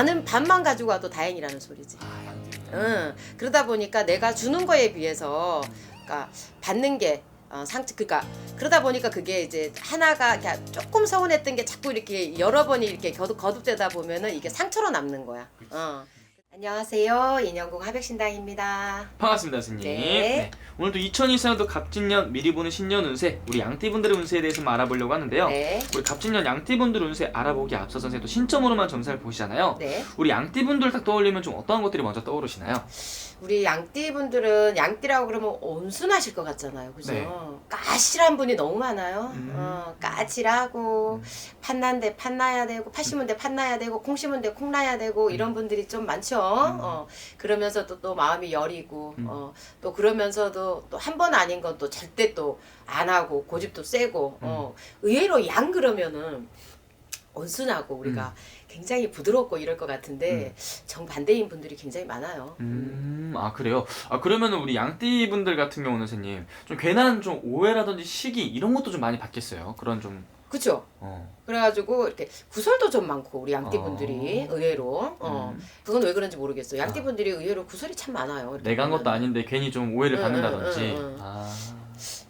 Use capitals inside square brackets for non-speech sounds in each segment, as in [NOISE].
반은 반만 가지고 와도 다행이라는 소리지. 아. 응. 그러다 보니까 내가 주는 거에 비해서 그러니까 받는 게 어, 상처 그러니까 그러다 보니까 그게 이제 하나가 그냥 조금 서운했던 게 자꾸 이렇게 여러 번이 이렇게 거듭 거듭되다 보면은 이게 상처로 남는 거야. 어. 안녕하세요. 인형국 하백신당입니다. 반갑습니다, 스님. 네. 오늘도 2024년도 갑진년 미리 보는 신년 운세, 우리 양띠분들의 운세에 대해서 좀 알아보려고 하는데요. 네. 우리 갑진년 양띠분들 운세 알아보기 앞서서 선생님 또 신점으로만 점사를 보시잖아요. 네. 우리 양띠분들 딱 떠올리면 좀 어떤 것들이 먼저 떠오르시나요? 우리 양띠 분들은 양띠라고 그러면 온순하실 것 같잖아요. 그죠? 네. 까칠한 분이 너무 많아요. 음. 어, 까칠하고 음. 판난데 판나야 되고 팥 심은데 팥나야 되고 콩 심은 데 콩 나야 되고 음. 이런 분들이 좀 많죠. 어, 그러면서도 또 마음이 여리고 음. 어, 또 그러면서도 또 한 번 아닌 건 또 절대 또 안 하고 고집도 세고 어, 음. 의외로 양 그러면은 온순하고 우리가 음. 굉장히 부드럽고 이럴 것 같은데 정반대인 분들이 굉장히 많아요. 음, 아 그래요. 아 그러면은 우리 양띠 분들 같은 경우는 선생님 좀 괜한 좀 오해라든지 시기 이런 것도 좀 많이 받겠어요. 그런 좀 그쵸? 어. 그래가지고 이렇게 구설도 좀 많고 우리 양띠분들이 어. 의외로 어 음. 그건 왜 그런지 모르겠어 요. 양띠분들이 의외로 구설이 참 많아요. 이렇게 내가 한 것도 보면은. 아닌데 괜히 좀 오해를 응, 받는다든지. 응, 응, 응. 아.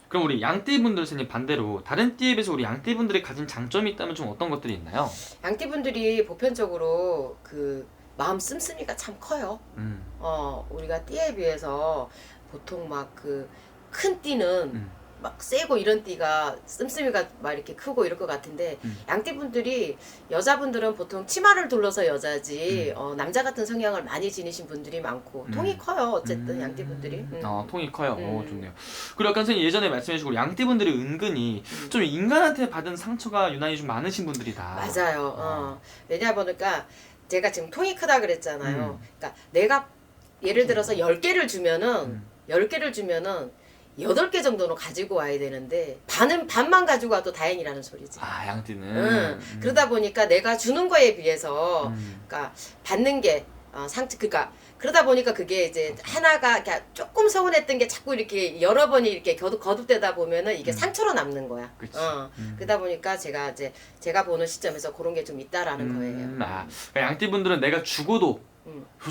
그럼 우리 양띠분들 선생님 반대로 다른 띠에 비해서 우리 양띠분들이 가진 장점이 있다면 좀 어떤 것들이 있나요? 양띠분들이 보편적으로 그 마음 씀씀이가 참 커요. 음. 어 우리가 띠에 비해서 보통 막 그 큰 띠는 음. 막 세고 이런 띠가 씀씀이가 막 이렇게 크고 이럴 것 같은데 음. 양띠분들이 여자분들은 보통 치마를 둘러서 여자지 음. 어, 남자 같은 성향을 많이 지니신 분들이 많고 음. 통이 커요 어쨌든 음. 양띠분들이 음. 아 통이 커요. 오 음. 좋네요. 그리고 약간 선생님 예전에 말씀해주시고 양띠분들이 은근히 음. 좀 인간한테 받은 상처가 유난히 좀 많으신 분들이다. 맞아요. 어. 왜냐 보니까 제가 지금 통이 크다 그랬잖아요. 음. 그러니까 내가 예를 들어서 10개를 주면은 음. 10개를 주면은 8개 정도는 가지고 와야 되는데 반은 반만 가지고 와도 다행이라는 소리지. 아 양띠는. 응. 음. 그러다 보니까 내가 주는 거에 비해서 음. 그러니까 받는 게 어, 상처 그러니까 그러다 보니까 그게 이제 하나가 그냥 조금 서운했던 게 자꾸 이렇게 여러 번이 이렇게 거듭 거듭되다 보면은 이게 음. 상처로 남는 거야. 그치. 어. 음. 그러다 보니까 제가 이제 제가 보는 시점에서 그런 게 좀 있다라는 음, 거예요. 아, 그러니까 양띠분들은 내가 죽어도 음.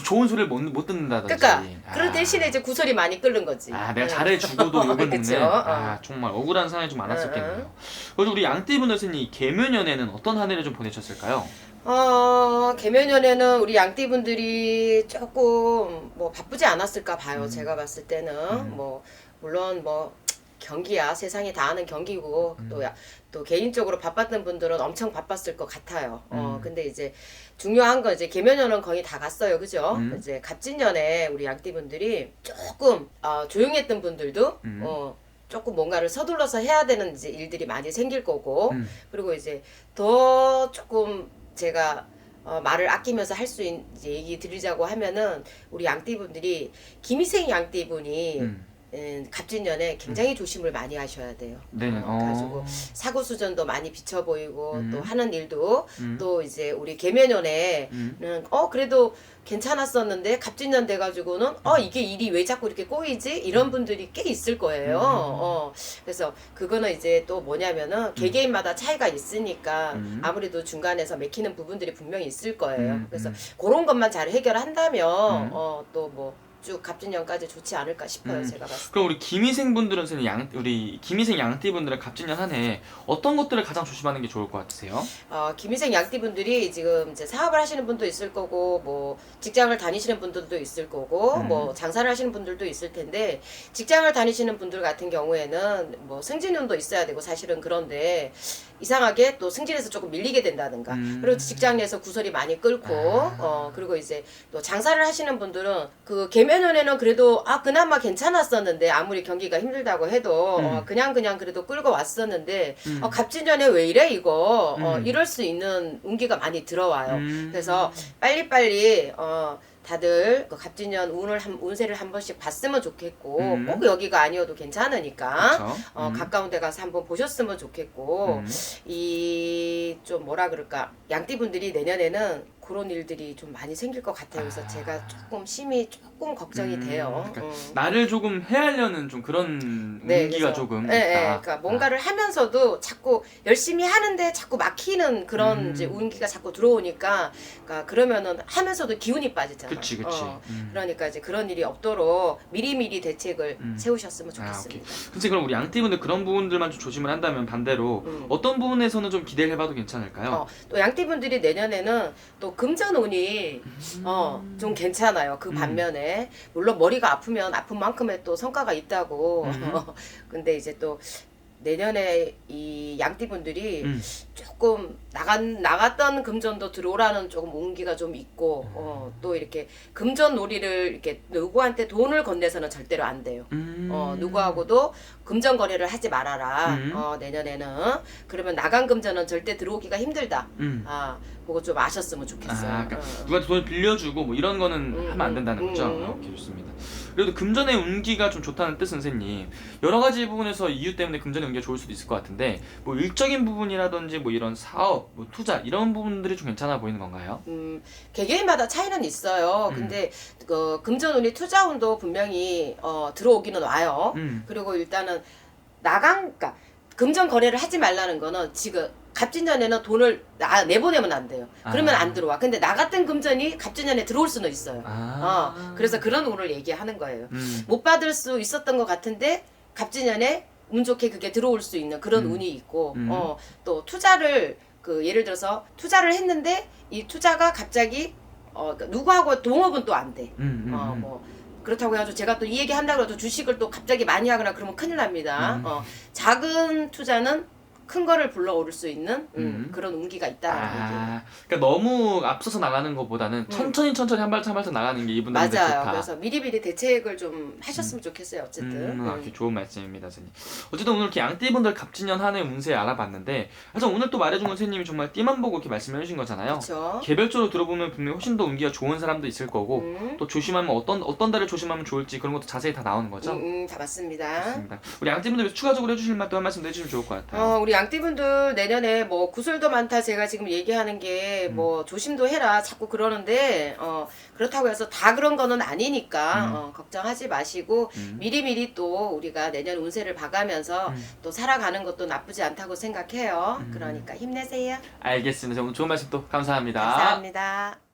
좋은 소리를 못, 못 듣는다든지. 그러니까 아. 그런 대신에 이제 구설이 많이 끓는 거지. 아, 내가 응. 잘해 죽어도 욕을 [LAUGHS] 그쵸? 먹네. 어. 아, 정말 억울한 상황이 좀 많았었겠네요. 그래서 우리 양띠분들 선생님 개묘년에는 어떤 한 해를 좀 보내셨을까요? 어, 개면연에는 우리 양띠분들이 조금 뭐 바쁘지 않았을까 봐요. 음. 제가 봤을 때는 음. 뭐 물론 뭐 경기야 세상이 다 아는 경기고 음. 또, 야, 또 개인적으로 바빴던 분들은 엄청 바빴을 것 같아요. 어, 음. 근데 이제 중요한 건 이제 개면연은 거의 다 갔어요. 그죠? 음. 이제 갑진년에 우리 양띠 분들이 조금 어, 조용했던 분들도 음. 어, 조금 뭔가를 서둘러서 해야 되는 이제 일들이 많이 생길 거고 음. 그리고 이제 더 조금 제가 어, 말을 아끼면서 할 수 있는 얘기 드리자고 하면은 우리 양띠분들이 김희생 양띠분이 음. 음, 갑진년에 굉장히 조심을 많이 하셔야 돼요. 네네. 어, 가지고 어. 사고 수전도 많이 비쳐 보이고 음. 또 하는 일도 음. 또 이제 우리 개면연에 음. 는어 그래도 괜찮았었는데 갑진년 돼가지고는 어 이게 일이 왜 자꾸 이렇게 꼬이지 이런 분들이 꽤 있을 거예요. 음. 어 그래서 그거는 이제 또 뭐냐면은 개개인마다 차이가 있으니까 음. 아무래도 중간에서 맥히는 부분들이 분명히 있을 거예요. 음, 그래서 음. 그런 것만 잘 해결한다면 음. 어또뭐 쭉 갑진년까지 좋지 않을까 싶어요. 음. 제가 봤을 때. 그럼 우리 김희생 분들은 선생님 양 우리 김희생 양띠 분들은 갑진년 한 해 어떤 것들을 가장 조심하는 게 좋을 것 같으세요? 어, 김희생 양띠 분들이 지금 이제 사업을 하시는 분도 있을 거고, 뭐, 직장을 다니시는 분들도 있을 거고, 음. 뭐, 장사를 하시는 분들도 있을 텐데, 직장을 다니시는 분들 같은 경우에는 뭐, 승진운도 있어야 되고, 사실은 그런데, 이상하게 또 승진에서 조금 밀리게 된다든가, 음. 그리고 직장 내에서 구설이 많이 끓고, 아. 어, 그리고 이제 또 장사를 하시는 분들은 그 개면연에는 그래도, 아, 그나마 괜찮았었는데, 아무리 경기가 힘들다고 해도, 음. 어, 그냥 그냥 그래도 끌고 왔었는데, 음. 어, 갑진년에 왜 이래 이거 어, 음. 이럴 수 있는 운기가 많이 들어와요. 음. 그래서 빨리빨리 어, 다들 그 갑진년 운을 한, 운세를 한 번씩 봤으면 좋겠고 음. 꼭 여기가 아니어도 괜찮으니까 그쵸? 어, 음. 가까운 데 가서 한번 보셨으면 좋겠고 음. 이 좀 뭐라 그럴까 양띠분들이 내년에는 그런 일들이 좀 많이 생길 것 같아요. 그래서 아. 제가 조금 심히 조금 걱정이 음, 돼요. 그러니까 음. 나를 조금 헤아려는 좀 그런 네, 운기가 그래서, 조금 예, 예, 있다. 그러니까 뭔가를 하면서도 자꾸 열심히 하는데 자꾸 막히는 그런 음. 이제 운기가 자꾸 들어오니까, 그러니까 그러면은 하면서도 기운이 빠지잖아요. 그치 그치. 어, 음. 그러니까 이제 그런 일이 없도록 미리미리 대책을 음. 세우셨으면 아, 좋겠습니다. 선생님 그럼 우리 양띠분들 그런 부분들만 좀 조심을 한다면 반대로 음. 어떤 부분에서는 좀 기대를 해봐도 괜찮을까요? 어, 또 양띠분들이 내년에는 또 금전운이 어, 좀 괜찮아요. 그 음. 반면에 물론 머리가 아프면 아픈 만큼의 또 성과가 있다고. 음. [LAUGHS] 근데 이제 또 내년에 이 양띠분들이 음. 조금 나간 나갔던 금전도 들어오라는 조금 운기가 좀 있고 어, 또 이렇게 금전 놀이를 이렇게 누구한테 돈을 건네서는 절대로 안 돼요. 음. 어, 누구하고도 금전 거래를 하지 말아라. 음. 어, 내년에는 그러면 나간 금전은 절대 들어오기가 힘들다. 음. 아, 그거 좀 아셨으면 좋겠어요. 아, 그러니까 어. 누가 돈을 빌려주고 뭐 이런 거는 음, 하면 안 된다는 음, 거죠. 음. 아, 오케이 좋습니다. 그래도 금전의 운기가 좀 좋다는 뜻 선생님 여러 가지 부분에서 이유 때문에 금전의 운기가 좋을 수도 있을 것 같은데 뭐 일적인 부분이라든지 뭐 이런 사업, 뭐 투자 이런 부분들이 좀 괜찮아 보이는 건가요? 음, 개개인마다 차이는 있어요. 음. 근데 그 금전운이 투자운도 분명히 어, 들어오기는 와요. 음. 그리고 일단은 나간 그러니까 금전 거래를 하지 말라는 거는 지금 갑진년에는 돈을 나, 내보내면 안 돼요. 그러면 아. 안 들어와. 근데 나갔던 금전이 갑진년에 들어올 수는 있어요. 아. 어, 그래서 그런 운을 얘기하는 거예요. 음. 못 받을 수 있었던 것 같은데 갑진년에 운 좋게 그게 들어올 수 있는 그런 음. 운이 있고 음. 어, 또 투자를 그 예를 들어서 투자를 했는데 이 투자가 갑자기 어, 그러니까 누구하고 동업은 또 안 돼. 음, 음, 어, 음. 뭐 그렇다고 해가지고 제가 또 이 얘기 한다고 해도 주식을 또 갑자기 많이 하거나 그러면 큰일 납니다. 음. 어, 작은 투자는 큰 거를 불러오를 수 있는 음, 음. 그런 운기가 있다라는 얘기예요. 아, 그러니까 너무 앞서서 나가는 것보다는 천천히 천천히 한 발짝 한 발짝 나가는 게 이분들한테 음. 맞아요. 좋다. 그래서 미리미리 대책을 좀 하셨으면 좋겠어요. 어쨌든. 음, 아, 음. 이렇게 좋은 말씀입니다, 선생님. 어쨌든 오늘 이렇게 양띠분들 갑진년 한 해 운세 알아봤는데, 사실 오늘 또 말해준 건 선생님이 정말 띠만 보고 이렇게 말씀해 주신 거잖아요. 그렇죠. 개별적으로 들어보면 분명 히 훨씬 더 운기가 좋은 사람도 있을 거고, 음, 또 조심하면 어떤 어떤 달을 조심하면 좋을지 그런 것도 자세히 다 나오는 거죠. 음, 음, 다 맞습니다. 좋습니다. 우리 양띠분들 추가적으로 해주실 말도 한 말씀 더 해주시면 좋을 것 같아요. 어, 우리 양띠분들 내년에 뭐 구슬도 많다 제가 지금 얘기하는 게 음. 뭐 조심도 해라 자꾸 그러는데 어, 그렇다고 해서 다 그런 거는 아니니까 음. 어, 걱정하지 마시고 음. 미리미리 또 우리가 내년 운세를 봐가면서 음. 또 살아가는 것도 나쁘지 않다고 생각해요. 음. 그러니까 힘내세요. 알겠습니다. 오늘 좋은 말씀 또 감사합니다. 감사합니다.